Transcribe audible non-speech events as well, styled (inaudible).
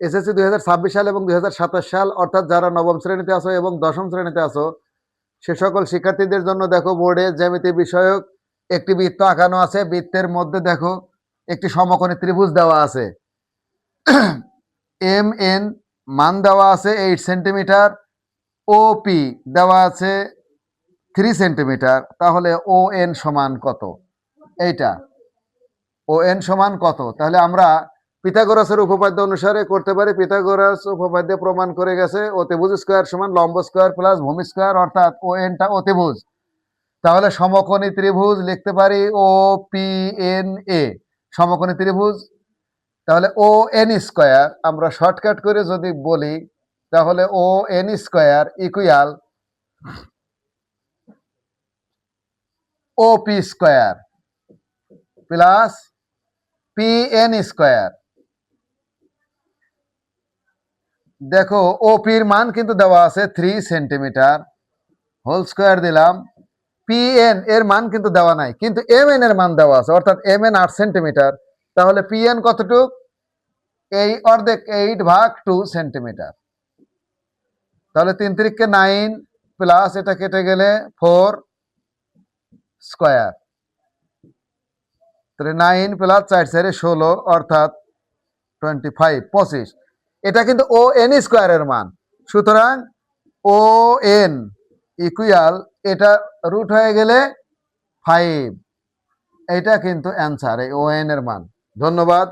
SSC দুই হাজার ছাব্বিশ সাল এবং দুই হাজার সাতাশ সাল, অর্থাৎ যারা নবম শ্রেণীতে আসো এবং দশম শ্রেণীতে আসো সে সকল শিক্ষার্থীদের জন্য দেখো বোর্ডে জ্যামিতি বিষয়ক একটি বৃত্ত আঁকানো আছে। বৃত্তের মধ্যে দেখো একটি সমকোণী ত্রিভুজ দেওয়া আছে। (clears throat) এম এন মান দেওয়া আছে এইট সেন্টিমিটার ও পি দেওয়া আছে থ্রি সেন্টিমিটার তাহলে ও এন সমান কত? এইটা। ও এন সমান কত? তাহলে আমরা পিথাগোরাসের উপপাদ্য অনুসারে করতে পারি। পিথাগোরাস উপপাদ্য প্রমাণ করে গেছে অতিভুজ স্কোয়ার সমান লম্ব স্কোয়ার প্লাস ভূমি স্কোয়ার, অর্থাৎ ও এনটা অতিভুজ তাহলে সমকোণী ত্রিভুজ লিখতে পারি ও পি এন এ। সমকোণী ত্রিভুজ। তাহলে ও এন স্কোয়ার আমরা শর্টকাট করে যদি বলি, তাহলে O N square equal O P square plus P N square. দেখো ওপির মান কিন্তু দেওয়া আছে থ্রি সেন্টিমিটার হোল স্কোয়ার দিলাম। পি এন এর মান কিন্তু দেওয়া নাই, কিন্তু এম এর মান দেওয়া আছে, অর্থাৎ এম এন আট সেন্টিমিটার তাহলে পি এন কতটুক? এই অর্ধেক এইট ভাগ টু সেন্টিমিটার তাহলে তিন তিরিককে নাইন প্লাস এটা কেটে গেলে ফোর স্কোয়ার তাহলে নাইন প্লাস চার চারে ষোলো, অর্থাৎ টোয়েন্টি ফাইভ পঁচিশ। এটা কিন্তু ও এন স্কোয়ারের মান। সুতরাং ও এন ইকুয়াল এটা রুট হয়ে গেলে ফাইভ এটা কিন্তু অ্যান্সার এই ও এন এর মান। ধন্যবাদ।